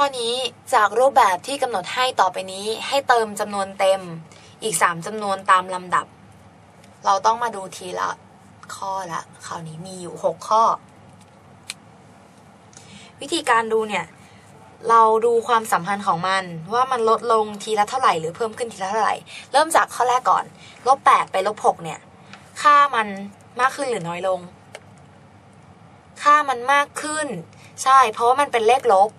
ข้อนี้จากรูปแบบที่กำหนดให้ต่อไปนี้ให้เติมจำนวนเต็มอีก 3จำนวนตามลำดับ เราต้องมาดูทีละข้อละคราวนี้มีอยู่ 6 ข้อ วิธีการดูเนี่ย เราดูความสัมพันธ์ของมัน ว่ามันลดลงทีละเท่าไหร่หรือเพิ่มขึ้นทีละเท่าไหร่ เริ่มจากข้อแรกก่อนลบ8ไปลบ6เนี่ย ค่ามันมากขึ้นหรือน้อยลง ค่ามันมากขึ้น ใช่ เพราะว่ามันเป็นเลขลบ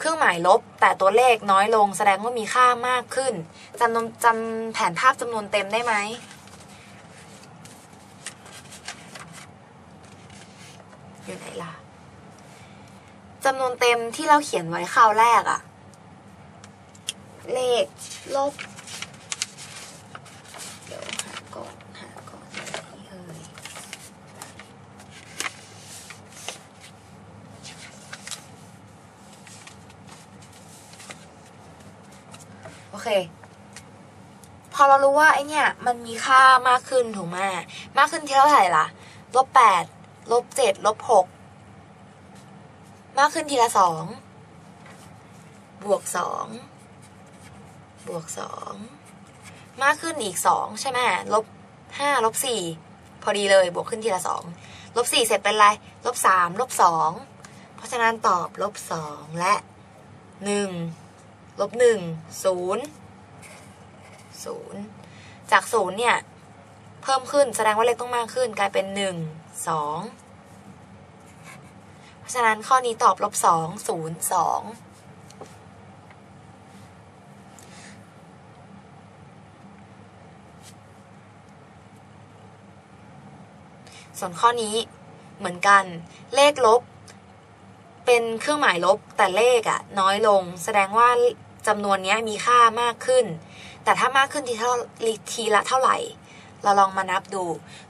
เครื่องหมายลบ แต่ตัวเลขน้อยลงแสดงว่ามีค่ามากขึ้นจำนวนจำแผนภาพจำนวนเต็มได้ไหมอยู่ไหนล่ะจำนวนเต็มที่เราเขียนไว้คราวแรกอะเลขลบ เดี๋ยวหาก่อนหาก่อนไหนเอ่ยโอ เค พอเรารู้ว่าไอเนี่ย มันมีค่ามากขึ้นถูกไหมมากขึ้นที่เท่าไหร่ล่ะลบแปดลบเจ็ดลบหกมากขึ้นทีละสองบวกสองบวกสองมากขึ้นอีกสองใช่ไหมลบห้าลบสี่พอดีเลยบวกขึ้นทีละสองลบสี่เสร็จเป็นไรลบสามลบสองเพราะฉะนั้นตอบลบสองและหนึ่ง ลบหนึ่งศูนย์ศูนย์จากศูนย์เนี่ย เพิ่มขึ้นแสดงว่าเลขต้องมากขึ้น กลายเป็นหนึ่งสองเพราะฉะนั้นข้อนี้ตอบลบสองศูนย์สองส่วนข้อนี้เหมือนกัน เลขลบ เป็นเครื่องหมายลบแต่เลขอะน้อยลง แสดงว่า จำนวนนี้มีค่ามากขึ้น แต่ถ้ามากขึ้นทีเท่าทีละเท่าไหร่ เราลองมานับดู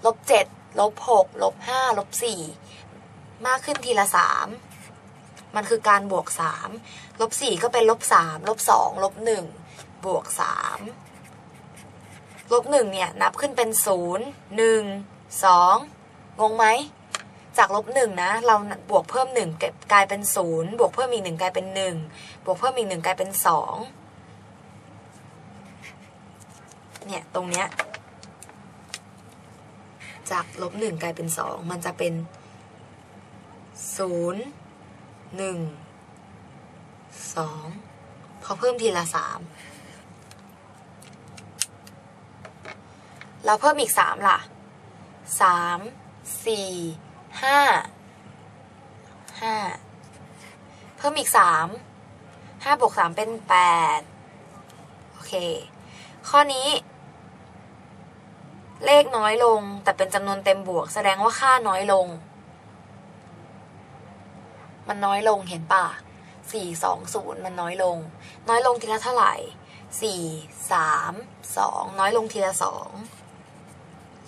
ลบเจ็ดลบหกลบห้าลบสี่มากขึ้นทีละสามมันคือการบวกสามลบสี่ก็เป็นลบสามลบสองลบหนึ่งบวกสามลบหนึ่งเนี่ยนับขึ้นเป็นศูนย์หนึ่งสองงงไหม จากลบหนึ่งนะ เราบวกเพิ่มหนึ่งกลายเป็นศูนย์บวกเพิ่มอีกหนึ่งกลายเป็นหนึ่งบวกเพิ่มอีกหนึ่งกลายเป็นสองเนี่ยตรงเนี้ยจากลบหนึ่งกลายเป็นสองมันจะเป็นศูนย์หนึ่งสองพอเพิ่มทีละสามเราเพิ่มอีกสามล่ะสามสี่ ห้าห้าเพิ่มอีกสามห้าบวกสามเป็นแปดโอเค ข้อนี้ เลขน้อยลง แต่เป็นจำนวนเต็มบวก แสดงว่าค่าน้อยลง มันน้อยลงเห็นป่ะสี่สองศูนย์มันน้อยลง น้อยลงทีละเท่าไหร่สี่สามสองน้อยลงทีละสอง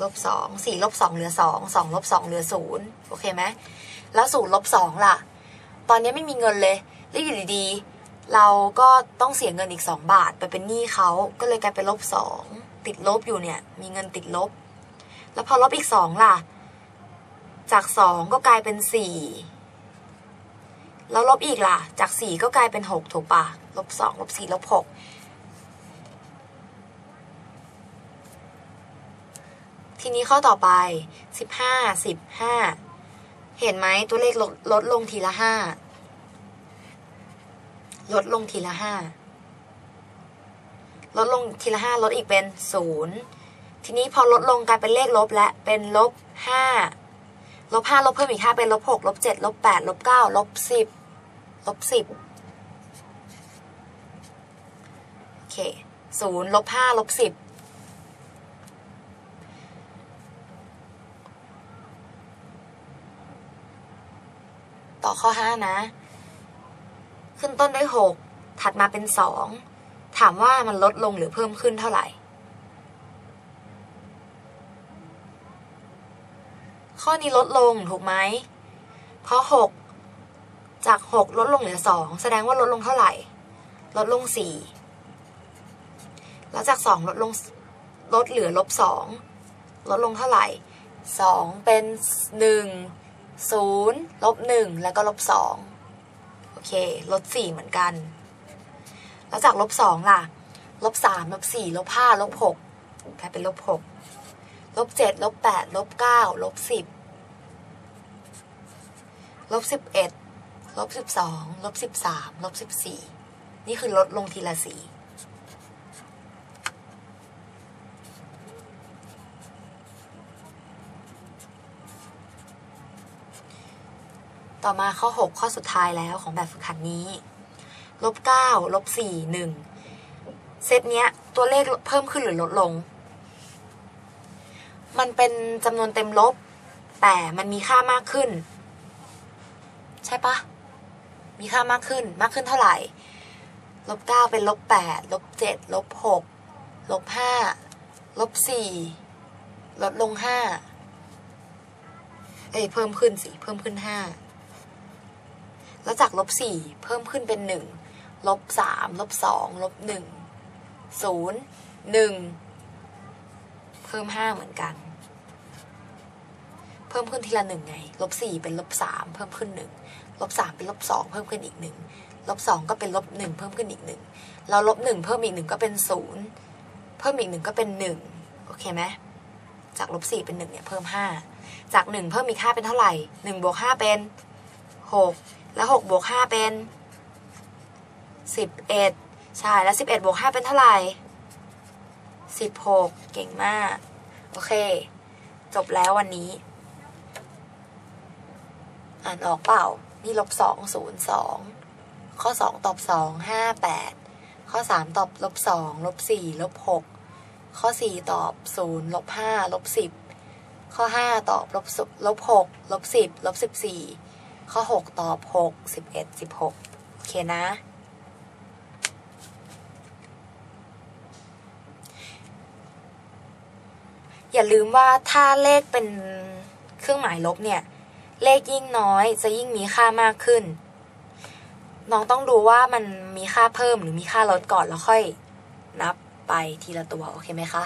ลบสองสี่ลบสองเหลือสองสองลบสองเหลือศูนย์โอเคไหมแล้วศูนย์ลบสองล่ะ ตอนนี้ไม่มีเงินเลยแล้วอยู่ดีๆเราก็ต้องเสียเงินอีกสองบาทไปเป็นหนี้เขาก็เลยกลายเป็นลบสองติดลบอยู่เนี่ย มีเงินติดลบ แล้วพอลบอีกสองล่ะ จากสองก็กลายเป็นสี่แล้วลบอีกล่ะ จากสี่ก็กลายเป็นหกถูกปะลบสองลบสี่ลบหก ทีนี้ข้อต่อไปสิบห้าสิบห้าเห็นไหมตัวเลขลดลดลงทีละห้าลดลงทีละห้าลดลงทีละห้าลดอีกเป็นศูนย์ทีนี้พอลดลงกลายเป็นเลขลบแล้วเป็นลบห้าลบห้าลบเพิ่มอีก 5 เป็นลบหกลบเจ็ดลบแปดลบเก้าลบสิบลบ 10 โอเคศูนย์ลบห้าลบสิบ ต่อข้อห้านะ ขึ้นต้นด้วยหกถัดมาเป็นสองถามว่ามันลดลงหรือเพิ่มขึ้นเท่าไหร่ ข้อนี้ลดลงถูกไหมเพราะหกจากหกลดลงเหลือสองแสดงว่าลดลงเท่าไหร่ ลดลงสี่แล้วจากสองลดลงลดเหลือลบสองลดลงเท่าไหร่สองเป็นหนึ่ง ศูนย์ลบหนึ่งแล้วก็ลบสองโอเคลบสี่เหมือนกัน แล้วจากลบสองล่ะลบสามลบสี่ลบห้าลบหกกลายเป็นลบหกลบเจ็ดลบแปดลบเก้าลบสิบลบสิบเอ็ดลบสิบสองลบสิบสามลบสิบสี่นี่คือลดลงทีละสี่ ต่อมาข้อ 6 ข้อสุดท้ายแล้วของแบบฝึกหัดนี้ลบ9ลบ4 1 เซตเนี้ย ตัวเลขเพิ่มขึ้นหรือลดลง มันเป็นจำนวนเต็มลบ แต่มันมีค่ามากขึ้น ใช่ปะมีค่ามากขึ้นมากขึ้นเท่าไหร่ลบ9เป็นลบ8ลบ7ลบ6ลบ5ลบ4ลดลง5เอ้ยเพิ่มขึ้นสิเพิ่มขึ้น5 แล้วจากลบสี่เพิ่มขึ้นเป็นหนึ่งลบสามลบสองลบหนึ่งศูนย์หนึ่งเพิ่มห้าเหมือนกัน เพิ่มขึ้นทีละหนึ่งไงลบสี่เป็นลบสามเพิ่มขึ้นหนึ่งลบสามเป็นลบสองเพิ่มขึ้นอีกหนึ่งลบสองก็เป็นลบหนึ่งเพิ่มขึ้นอีกหนึ่งแล้วลบหนึ่งเพิ่มอีกหนึ่งก็เป็นศูนย์เพิ่มอีกหนึ่งก็เป็นหนึ่งโอเคไหมจากลบสี่เป็นหนึ่งเนี่ยเพิ่มห้าจากหนึ่งเพิ่มอีกห้าเป็นเท่าไหร่หนึ่งบวกห้าเป็นหก แล้วหกบวกห้าเป็นสิบเอ็ดใช่ แล้วสิบเอ็ดบวกห้าเป็นเท่าไหร่สิบหกเก่งมาก โอเค จบแล้ววันนี้ อ่านออกเปล่า นี่ลบสองศูนย์สองข้อสองตอบสองห้าแปดข้อสามตอบลบสองลบสี่ลบหกข้อสี่ตอบศูนย์ลบห้าลบสิบข้อห้าตอบลบลบหกลบสิบลบสิบสี่ ข้อ 6 ตอบ 6 11 16 โอเคนะ อย่าลืมว่าถ้าเลขเป็นเครื่องหมายลบเนี่ย เลขยิ่งน้อยจะยิ่งมีค่ามากขึ้น น้องต้องดูว่ามันมีค่าเพิ่มหรือมีค่าลดก่อนแล้วค่อยนับไปทีละตัว โอเคไหมคะ